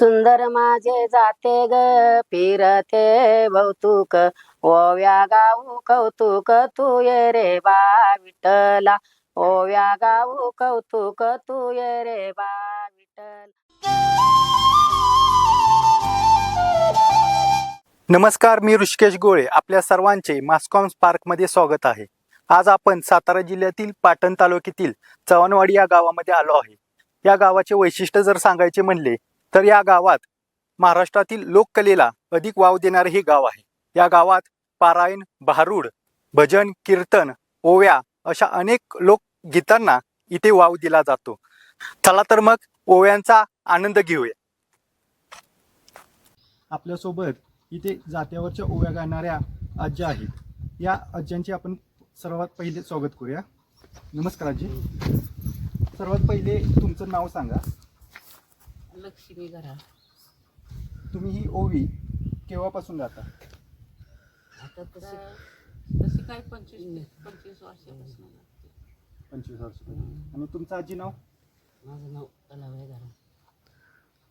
सुंदर माझे जाते ग फिरते भौतुक ओव्या गाऊ कौतुक तू ये रे बा विठला ओव्या गाऊ कौतुक तू ये रे बा विठ्ठल. नमस्कार मी ऋषिकेश गोळे. आपल्या सर्वांचे मास्कॉम पार्कमध्ये स्वागत आहे. आज आपण सातारा जिल्ह्यातील पाटण तालुक्यातील चव्हाणवाडी या गावामध्ये आलो आहे. या गावाचे वैशिष्ट्य जर सांगायचे म्हणले तर या गावात महाराष्ट्रातील लोककलेला अधिक वाव देणारे हे गाव आहे. या गावात पारायण भारूड भजन कीर्तन ओव्या अशा अनेक लोकगीतांना इथे वाव दिला जातो. चला तर मग ओव्यांचा आनंद घेऊया. आपल्यासोबत इथे जात्यावरच्या ओव्या गाणाऱ्या आज्या आहेत. या आज्यांचे आपण सर्वात पहिले स्वागत करूया. नमस्कार आजी. सर्वात पहिले तुमचं नाव सांगा. लक्ष्मी घरा. तुम्ही ही ओवी केव्हापासून गाता? आता तशी तशी काय पंचवीस पंचवीस वर्षापासून लागते. पंचवीस वर्ष आणि तुमचं आजी नाव? माझं नाव कलाबाई घरा.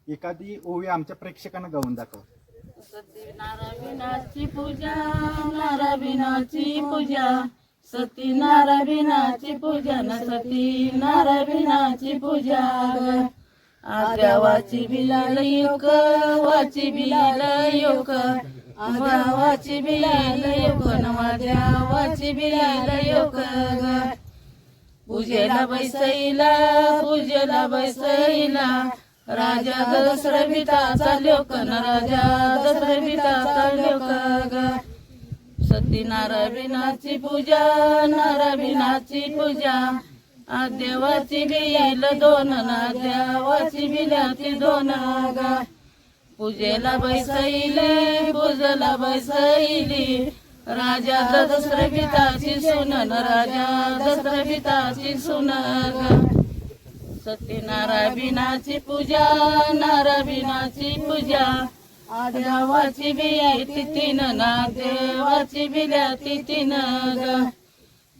एखादी ओवी आमच्या प्रेक्षकांना गाऊन दाखव. सती नारायणाची पूजा नारायणाची पूजा सती नारायणाची पूजा न सती नारायणाची पूजा ग आद्यावाची बिलाल युक वाची बिलाल युक आद्यावाची बिलाल युक नवाद्यावाची बिलाल युक ग पूजेला बैसईला पूजेला बैसईला. राजा दशरथिताचा लोक न राजा दशरथिताचा लोक. ग सती नारायणाची पूजा नारायणाची पूजा. देवाची बिल दोन ना देवाची बिलाती दोन ग पूजेला बैसाईले पूजला बैसईली. राजा दशरथिताची सुन सुनन राजा पिताची सुन ग सत्यनारायणाची पूजा नारायणाची पूजा. देवाची बियाती तीन ना देवाची बिल्याती तीन गा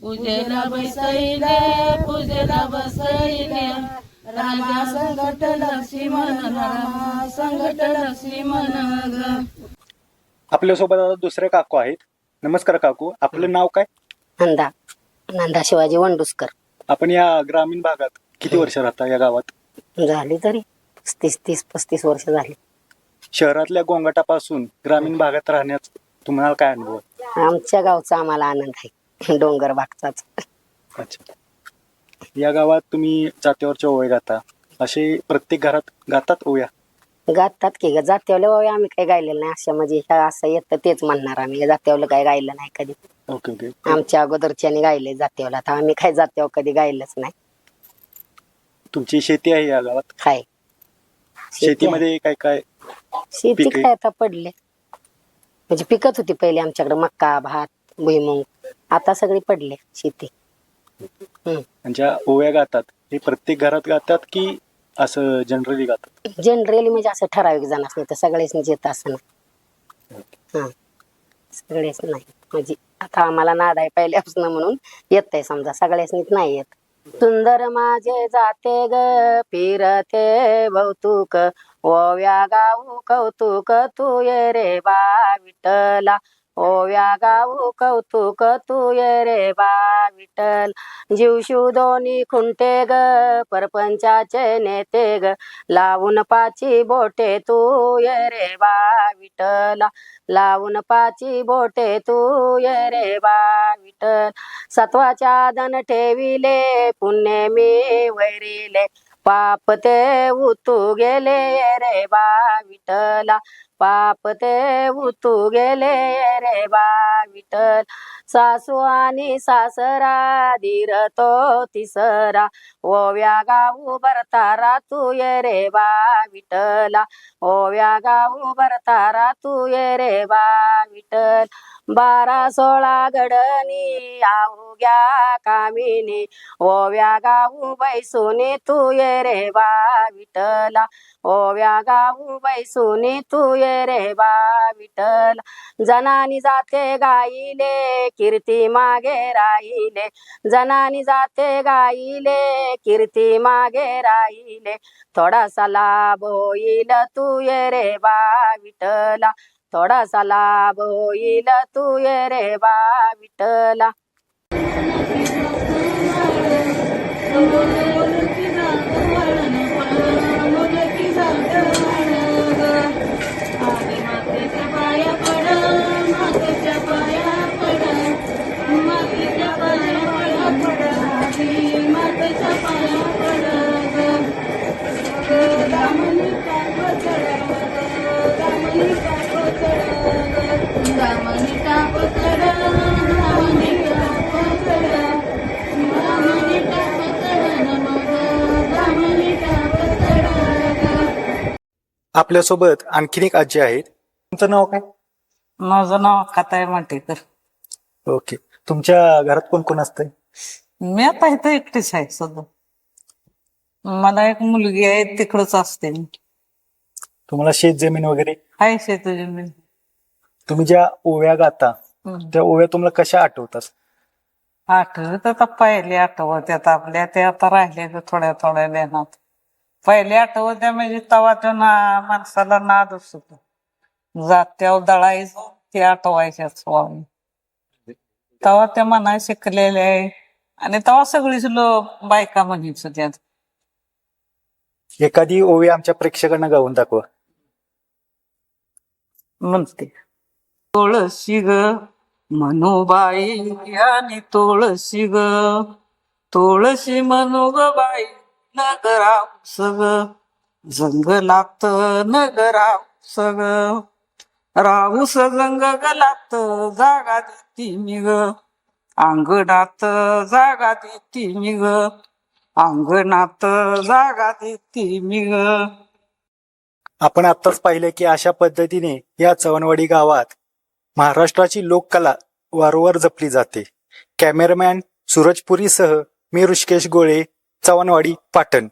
पूजेला बसैले पूजेला बसैले राजा संकट लक्ष्मण रामा संकट लक्ष्मण ग। आपल्यासोबत आता दुसरे काकू आहेत. नमस्कार काकू आपलं नाव काय? नंदा नंदा शिवाजी वंडुसकर. आपण या ग्रामीण भागात किती वर्ष राहता या गावात? झाली तरी पस्तीस तीस पस्तीस वर्ष झाली. शहरातल्या गोंगाटापासून ग्रामीण भागात राहण्यात तुम्हाला काय अनुभव? आहे? आमच्या गावचा आम्हाला आनंद आहे. डोंगर भागचाच अच्छा. या गावात तुम्ही जात्यावरच्या ओव्या गाता. असे प्रत्येक घरात गातात ओव्या? गातात की ग. जात्यावले बाबा आम्ही काही गायलेलं नाही. असं म्हणजे ह्या असं येतं तेच म्हणणार आम्ही. जात्यावलं काही गायलं नाही कधी. Okay okay. आमच्या अगोदरच्याने गायले जात्यावला. आता आम्ही काय जात्यावर कधी गायलंच नाही. तुमची शेती आहे या गावात? काय शेतीमध्ये काय काय शेती पिके? काय आता पडले. म्हणजे पिकत होती पहिले आमच्याकडे. मक्का भात भुईमुंग आता सगळी पडले शेती. आणि ज्या ओव्या गातात हे प्रत्येक घरात गातात की असं जनरली गातात? जनरली म्हणजे असं ठराविक जण असले तर सगळेच येत असं नाही. हा. सगळेच नाही. म्हणजे आता आम्हाला नाद आहे पहिल्यापासून म्हणून येत आहे समजा सगळ्याच नाही येत. सुंदर माझे जाते ग फिरते भौतुक. ओव्या गाऊ कौतुक तू ये रे बा विठ्ठला. ओव्या गाऊ कौतुक तू ये रे बा विठल जीवशू दोन्ही खुंटे ग परपंचाचे नेते ग. लावून पाची बोटे तू ये रे बा विठ्ठला. लावून पाची बोटे तू ये रे बा विठल सत्वाच्या दन ठेविले पुण्य मी वैरिले पाप ते उतू गेले रे बा विठला पाप ते उतू गेले रे बा विठल सासू आणि सासरा धीर तो तिसरा. ओव्या गाऊ भरतारा तू ये रे बा विठला ओव्या गाऊ भरतारा तू ये रे बा विठल बारा सोळा गडनी आवग्या कामिनी. ओव्या गाऊ बैसुनी तू ये रे बा विठ्ठला. ओव्या गाऊ बैसुनी तू ये रे बा विठ्ठल. जनानी जाते गाईले कीर्ती मागे राहिले. जनानी जाते गाईले कीर्ती मागे राहिले. थोडासा लाभ होईल तू ये रे बा विठ्ठला. थोडासा लाभ होईल तू ये रे बा विठला मातेच्या आपल्यासोबत आणखीन एक आजी आहेत. तुमचं नाव काय? माझं नाव अक्काताई माटेकर. ओके. तुमच्या घरात कोण कोण असतंय? मी आता इथं एकटीच आहे सध्या. मला एक मुलगी आहे तिकडच असते मी. तुम्हाला शेत जमीन वगैरे? आहे शेती जमीन तुम्ही ज्या ओव्या गाता त्या ओव्या तुम्हाला कशा आठवतात? आठवत आता पहिले आठवत्यात आपल्या ते आता राहिले थोड्या थोड्या देण्यात पहिले आठवत्या म्हणजे तवा तो ना माणसाला नादच होत जात्यावर दळायचं ते आठवायच्या स्वामी. तवा त्या मना शिकलेल्या आहे. आणि तवा सगळीच लोक बायका म्हणायचं त्यात एखादी ओवी आमच्या प्रेक्षकांना गाऊन दाखवा. म्हणते. तुळशी ग. मनोबाई आणि तुळशी ग. तुळशी मनु ग बाई नगराव सग. जंगलात नगराव सग. राऊस जंगलात जागा देती मी ग. अंगणात जागा देती मी ग. अंगणात जागा देती मी ग. आपण आत्ताच पाहिलं की अशा पद्धतीने या चवनवाडी गावात महाराष्ट्राची लोककला वारंवार जपली जाते. कॅमेरामॅन सूरजपुरीसह मी ऋषिकेश गोळे चव्हाणवाडी पाटण.